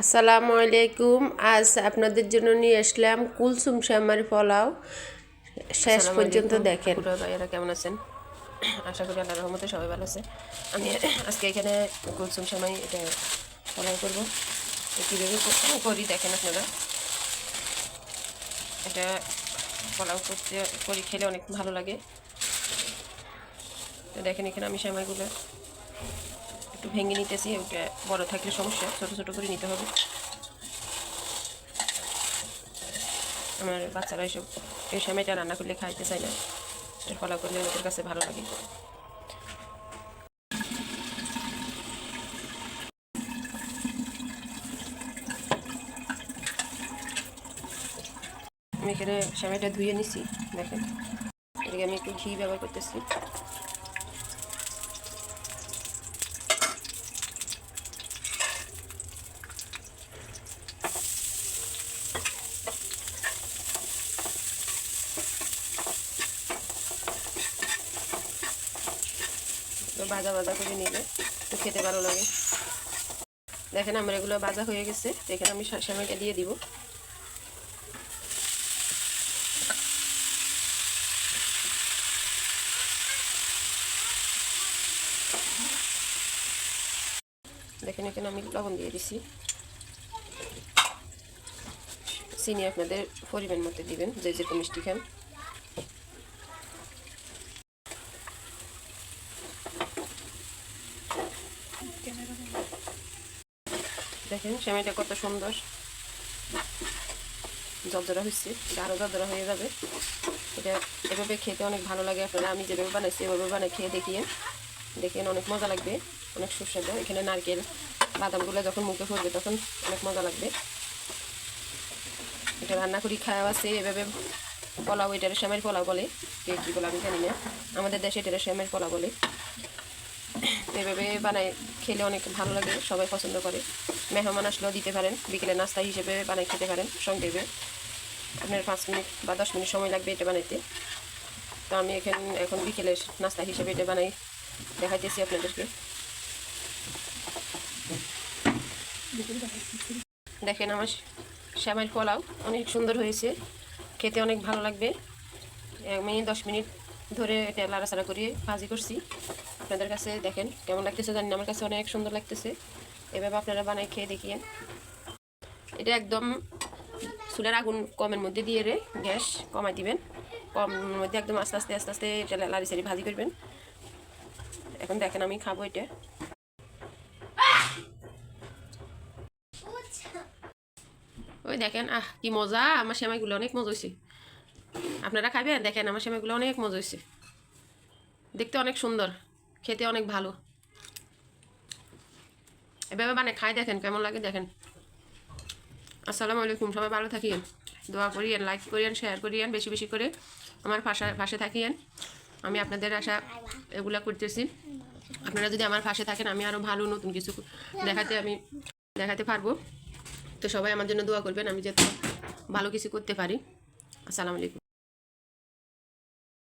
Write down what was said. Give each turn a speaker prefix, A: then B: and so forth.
A: আসসালামু আলাইকুম। আজ আপনাদের জন্য নিয়ে আসলাম কুলসুম শ্যামার পোলাও। শেষ পর্যন্ত দেখেন।
B: ভাইয়েরা কেমন আছেন? আশা করি আল্লাহর রহমতে সবাই ভালো আছে। আমি আজকে এখানে কুলসুম শ্যামাই এটা ফলাই করব। কীভাবে করি দেখেন আপনারা। এটা পোলাও করতে করি খেলে অনেক ভালো লাগে। তো দেখেন এখানে আমি একটু ভেঙে নিতেছি ওটা বড় থাকলে সমস্যা, ছোট ছোট করে নিতে হবে। আমার বাচ্চারা এসব, এই সময়টা রান্না করলে খাইতে চায় না। এটা ফলা করলে ওদের কাছে ভালো লাগে। আমি এখানে সময়টা ধুয়ে নিছি, দেখেন। এদিকে আমি একটু ঘি ব্যবহার করতেছি। তো ভাজা ভাজা করে নিলে তো খেতে ভালো লাগে। দেখেন আমার এগুলো ভাজা হয়ে গেছে, তো এখানে আমি সেমাইটা দিয়ে দিব। দেখেন এখানে আমি লবণ দিয়ে দিছি। চিনি আপনাদের পরিমাণ মতো দিবেন, যে যেরকম মিষ্টি খান। দেখেন সেমাইটা কত সুন্দর। জর্জরা হচ্ছে এটা আরও জর্জরা হয়ে যাবে। এটা এভাবে খেতে অনেক ভালো লাগে আপনারা। আমি যেভাবে বানাইছি, এভাবে বানাই খেয়ে দেখিয়ে দেখেন অনেক মজা লাগবে, অনেক সুস্বাদু। এখানে নারকেল, বাদামগুলো যখন মুখে পড়বে তখন অনেক মজা লাগবে। এটা রান্না করি, খাওয়া আছে। এভাবে পোলাও, এটার শ্যামের পোলাও বলে, কে কী বলে আমি জানি না। আমাদের দেশে এটার শ্যামের পোলাও বলে। এভাবে বানাই, খেলে অনেক ভালো লাগে, সবাই পছন্দ করে। মেহমান আসলেও দিতে পারেন, বিকেলে নাস্তা হিসেবে বানাই খেতে পারেন সংক্ষেপে আপনার পাঁচ মিনিট বা দশ মিনিট সময় লাগবে এটা বানাইতে। তো আমি এখানে, এখন বিকেলে নাস্তা হিসেবে এটা বানাই, দেখাইতেছি আপনাদেরকে। দেখেন আমার শ্যামাইল পোলাও অনেক সুন্দর হয়েছে, খেতে অনেক ভালো লাগবে। আমি দশ মিনিট ধরে এটা লাড়াচাড়া করিয়ে ভাজি করছি। আপনাদের কাছে দেখেন কেমন লাগতেছে জানি আমার কাছে অনেক সুন্দর লাগতেছে। এভাবে আপনারা বানাই খেয়ে দেখিয়ে। এটা একদম চুলের আগুন কমের মধ্যে দিয়ে রে, গ্যাস কমাই দিবেন। কম মধ্যে একদম আস্তে আস্তে আস্তে আস্তে এটা লাড়ি সারি ভাজি করবেন। এখন দেখেন আমি খাব এটা। ওই দেখেন, আহ, কি মজা! আমার সেমাইগুলো অনেক মজা হয়েছে আপনারা খাবেন দেখেন, আমার সেমাইগুলো অনেক মজা হয়েছে দেখতে অনেক সুন্দর। খেতে অনেক ভালো। এভাবে মানে খাই দেখেন, কেমন লাগে দেখেন। আসসালামু আলাইকুম সবাই ভালো থাকিয়েন দোয়া করিয়েন লাইক করিয়েন শেয়ার করিয়েন, বেশি বেশি করে আমার পাশে পাশে থাকিয়েন। আমি আপনাদের আশা এগুলা করতেছি। আপনারা যদি আমার পাশে থাকেন, আমি আরও ভালো নতুন কিছু দেখাতে আমি দেখাতে পারব। তো সবাই আমার জন্য দোয়া করবেন, আমি যাতে ভালো কিছু করতে পারি। আসসালামু আলাইকুম